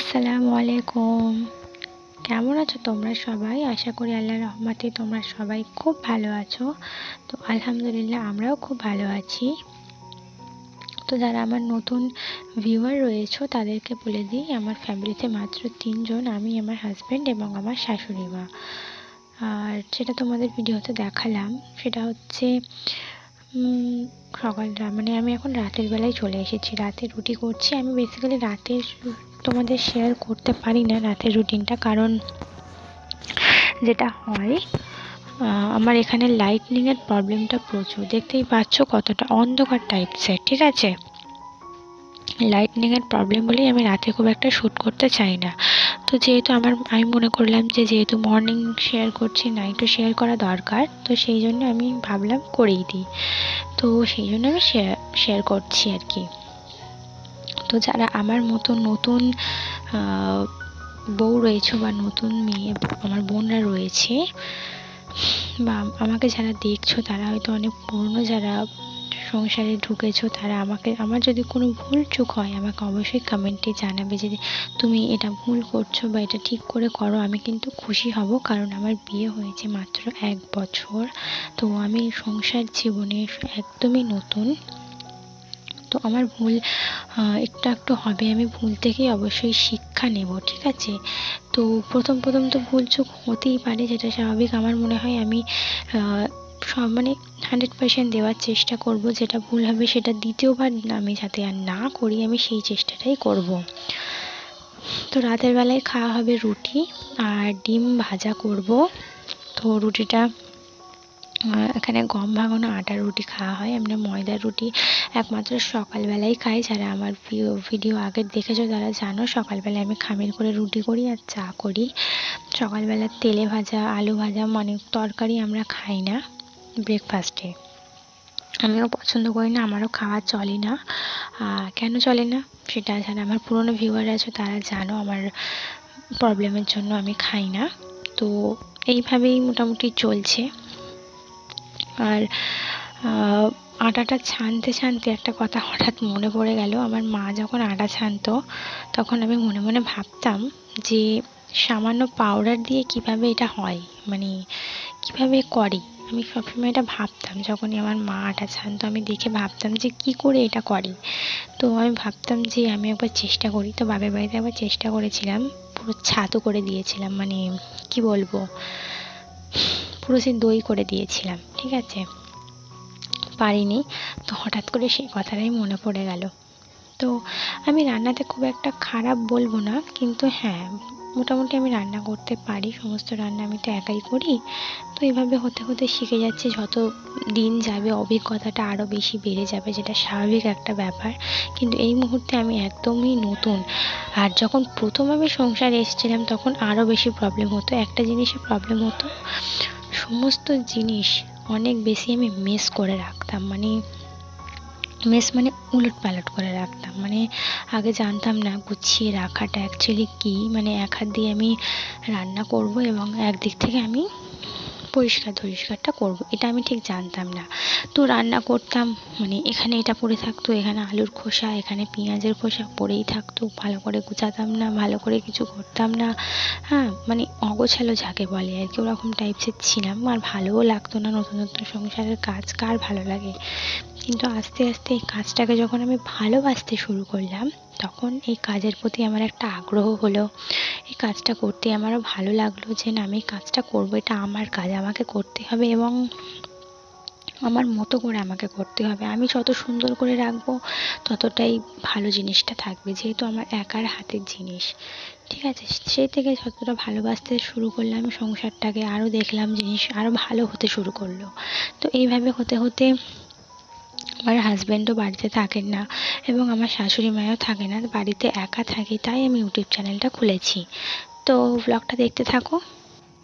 আসসালামু আলাইকুম। কেমন আছো তোমরা সবাই? আশা করি আল্লাহ রহমতে তোমরা সবাই খুব ভালো আছো। তো আলহামদুলিল্লাহ আমরাও খুব ভালো আছি। তো যারা আমার নতুন ভিউয়ার রয়েছে, তাদেরকে বলে দিই, আমার ফ্যামিলিতে মাত্র তিনজন, আমি, আমার হাজব্যান্ড এবং আমার শাশুড়ি মা। আর যেটা তোমাদের ভিডিওতে দেখালাম, সেটা হচ্ছে সকাল মানে আমি এখন রাতের বেলায় চলে এসেছি। রাতে রুটি করছি। আমি বেসিক্যালি রাতে তোমাদের শেয়ার করতে পারি না রাতের রুটিনটা কারণ যেটা হয় আমার এখানে লাইটনিংয়ের প্রবলেমটা প্রচুর। দেখতেই পাচ্ছ কতটা অন্ধকার টাইপসের ঠিক আছে? লাইটনিংয়ের প্রবলেম বলেই আমি রাতে খুব একটা শ্যুট করতে চাই না। তো যেহেতু আমার, আমি মনে করলাম যে যেহেতু মর্নিং শেয়ার করছি নাইটও শেয়ার করা দরকার, তো সেই জন্য আমি ভাবলাম করেই দিই। তো সেই জন্য আমি শেয়ার শেয়ার করছি আর কি। তো যারা আমার মতো নতুন বউ রয়েছে বা নতুন মেয়ে, আমার বোনরা রয়েছে, বা আমাকে যারা দেখছ, তারা হয়তো অনেক পুরনো যারা সংসারে ঢুকেছো, তারা আমাকে, আমার যদি কোনো ভুল চুক হয়, আমাকে অবশ্যই কমেন্টে জানাবে যে তুমি এটা ভুল করছ বা এটা ঠিক করে করো, আমি কিন্তু খুশি হব কারণ আমার বিয়ে হয়েছে মাত্র এক বছর। তো আমি সংসার জীবনে একদমই নতুন। তো আমার ভুল একটু একটু হবে, আমি ভুল থেকেই অবশ্যই শিক্ষা নেব, ঠিক আছে? তো প্রথম প্রথম তো ভুল চোখ হতেই পারে, যেটা স্বাভাবিক। আমার মনে হয় আমি সব মানে হান্ড্রেড পার্সেন্ট দেওয়ার চেষ্টা করব, যেটা ভুল হবে সেটা দ্বিতীয়বার আমি যাতে আর না করি, আমি সেই চেষ্টাটাই করব। তো রাতের বেলায় খাওয়া হবে রুটি, আর ডিম ভাজা করব। তো রুটিটা এখানে গম ভাঙানো আটার রুটি খাওয়া হয়। আমরা ময়দার রুটি একমাত্র সকালবেলাই খাই। যারা আমার ভিডিও আগের দেখেছ তারা জানো, সকালবেলায় আমি খামির করে রুটি করি আর চা করি। সকালবেলা তেলে ভাজা, আলু ভাজা মানে তরকারি আমরা খাই না ব্রেকফাস্টে আমিও পছন্দ করি না, আমারও খাওয়া চলে না। কেন চলে না? সেটা যারা আমার পুরনো ভিউয়ার আছে তারা জানো, আমার প্রবলেমের জন্য আমি খাই না। তো এইভাবেই মোটামুটি চলছে। আর আটাটা ছানতে ছানতে একটা কথা হঠাৎ মনে পড়ে গেল। আমার মা যখন আটা ছানতো, তখন আমি মনে মনে ভাবতাম যে, সামান্য পাউডার দিয়ে কীভাবে এটা হয়? মানে কীভাবে করে? আমি সবসময় এটা ভাবতাম। যখনই আমার মা আটা ছানতো, আমি দেখে ভাবতাম যে, কি করে এটা করে? তো আমি ভাবতাম যে, আমি একবার চেষ্টা করি। তো বাবার বাড়িতে একবার চেষ্টা করেছিলাম। পুরো ছাতু করে দিয়েছিলাম। মানে কি বলব? পুরো সে দই করে দিয়েছিলাম, ঠিক আছে? পারিনি, তো হঠাৎ করে সেই কথাটাই মনে পড়ে গেল। তো আমি রান্নাতে খুব একটা খারাপ বলব না, কিন্তু হ্যাঁ মোটামুটি আমি রান্না করতে পারি, সমস্ত রান্না আমি তো একাই করি। তো এইভাবে হতে হতে শিখে যাচ্ছে যত দিন যাবে, অভিজ্ঞতাটা আরও বেশি বেড়ে যাবে, যেটা স্বাভাবিক একটা ব্যাপার। কিন্তু এই মুহূর্তে আমি একদমই নতুন। আর যখন প্রথম আমি সংসারে এসেছিলাম, তখন আরও বেশি প্রবলেম হতো। একটা জিনিসে প্রবলেম হতো সমস্ত জিনিস অনেক বেশি আমি মেস করে রাখতাম। মানে মেস মানে উলট পালট করে রাখতাম। মানে আগে জানতাম না গুছিয়ে রাখাটা অ্যাকচুয়ালি কী? মানে এক হাত দিয়ে আমি রান্না করব এবং একদিক থেকে আমি পরিষ্কার পরিষ্কারটা করব, এটা আমি ঠিক জানতাম না। তো রান্না করতাম মানে এখানে এটা পড়ে থাকতো, এখানে আলুর খোসা, এখানে পেঁয়াজের খোসা পড়েই থাকতো, ভালো করে গুছাতাম না, ভালো করে কিছু করতাম না। হ্যাঁ মানে অগোছালো যাকে বলে আর কি, ওরকম টাইপসের ছিলাম, আর ভালোও লাগতো না নতুন নতুন সংসারের কাজ, কার ভালো লাগে? কিন্তু আস্তে আস্তে এই কাজটাকে যখন আমি ভালোবাসতে শুরু করলাম তখন এই কাজের প্রতি আমার একটা আগ্রহ হলো। এই কাজটা করতে আমারও ভালো লাগল যে, না, আমি এই কাজটা করব, এটা আমার কাজ, আমাকে করতে হবে এবং আমার মতো করে আমাকে করতে হবে। আমি যত সুন্দর করে রাখব, ততটাই ভালো জিনিসটা থাকবে, যেহেতু আমার একার হাতের জিনিস। ঠিক আছে? সেই থেকে যতটা ভালোবাসতে শুরু করলাম, সংসারটাকে আরও দেখলাম, জিনিস আরও ভালো হতে শুরু করল। তো এইভাবে হতে হতে আমার হাজব্যান্ডও বাড়িতে থাকেন না এবং আমার শাশুড়ি মায়ও থাকে না, বাড়িতে একা থাকি, তাই আমি ইউটিউব চ্যানেলটা খুলেছি। তো ব্লগটা দেখতে থাকো।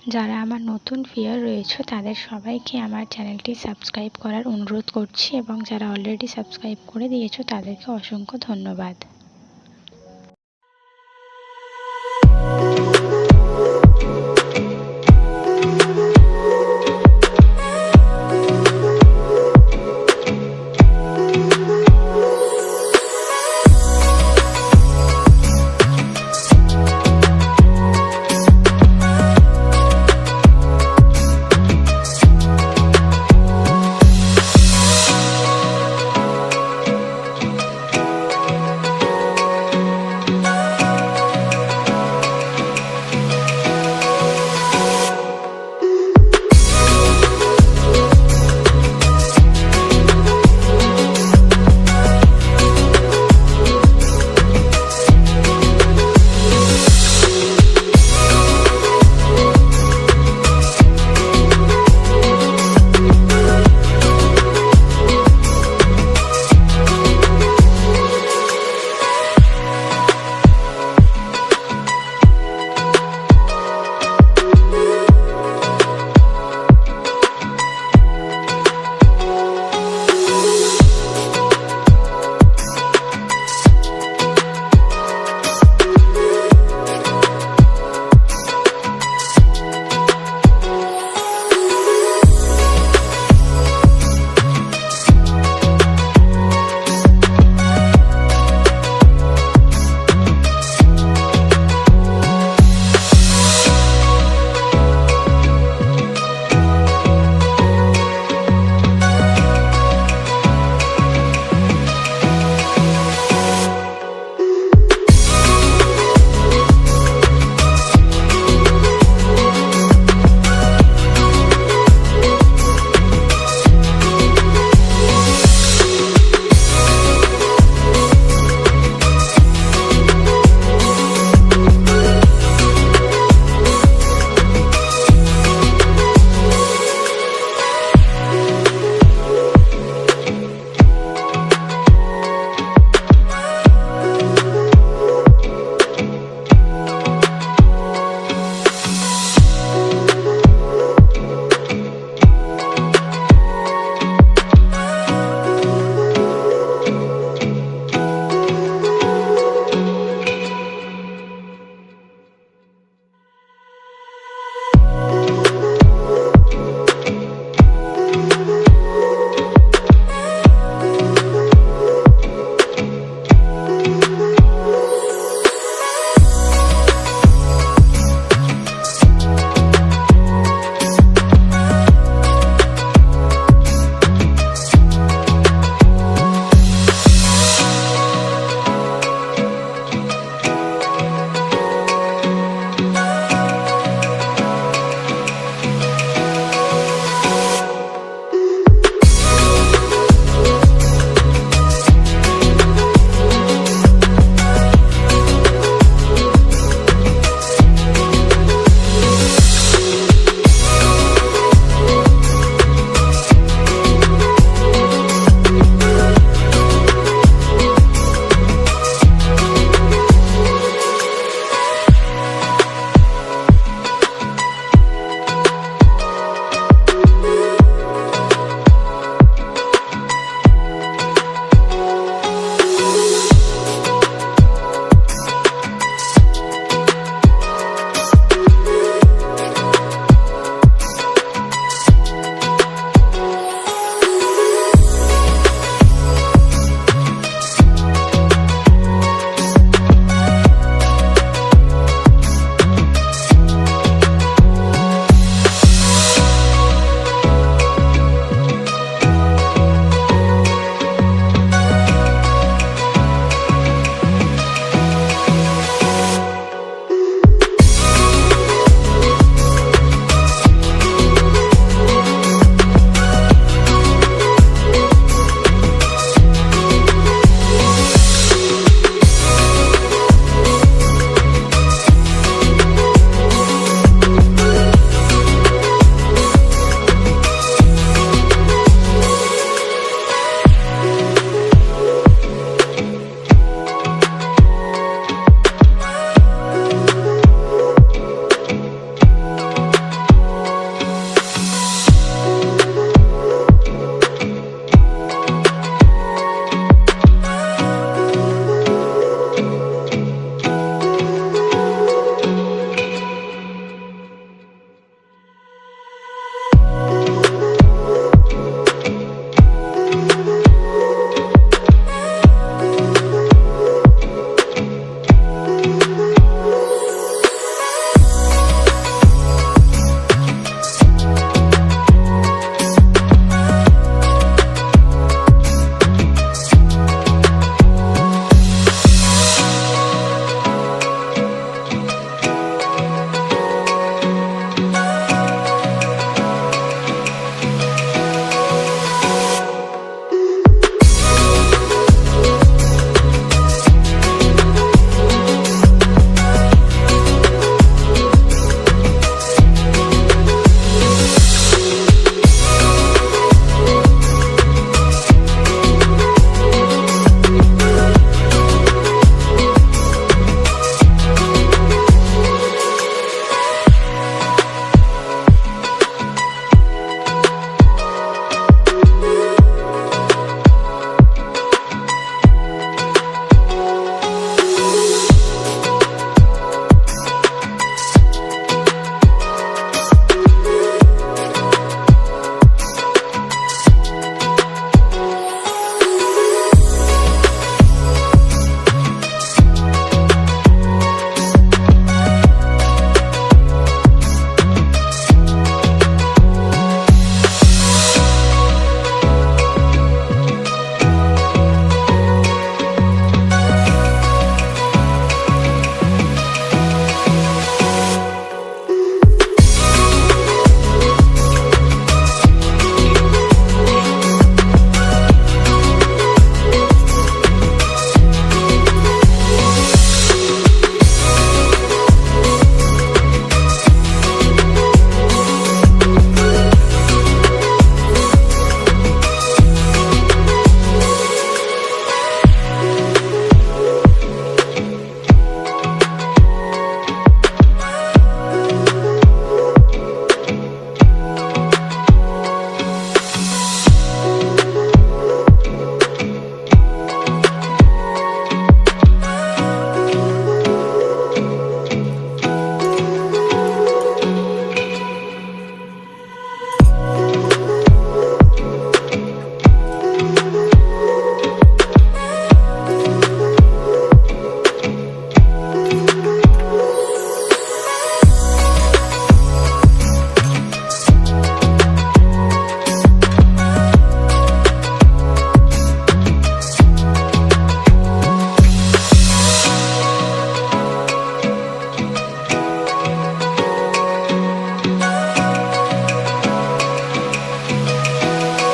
যারা আমার নতুন ফিয়ার রয়েছে, তাদের সবাইকে আমার চ্যানেলটি সাবস্ক্রাইব করার অনুরোধ করছি এবং যারা অলরেডি সাবস্ক্রাইব করে দিয়েছ, তাদেরকে অসংখ্য ধন্যবাদ।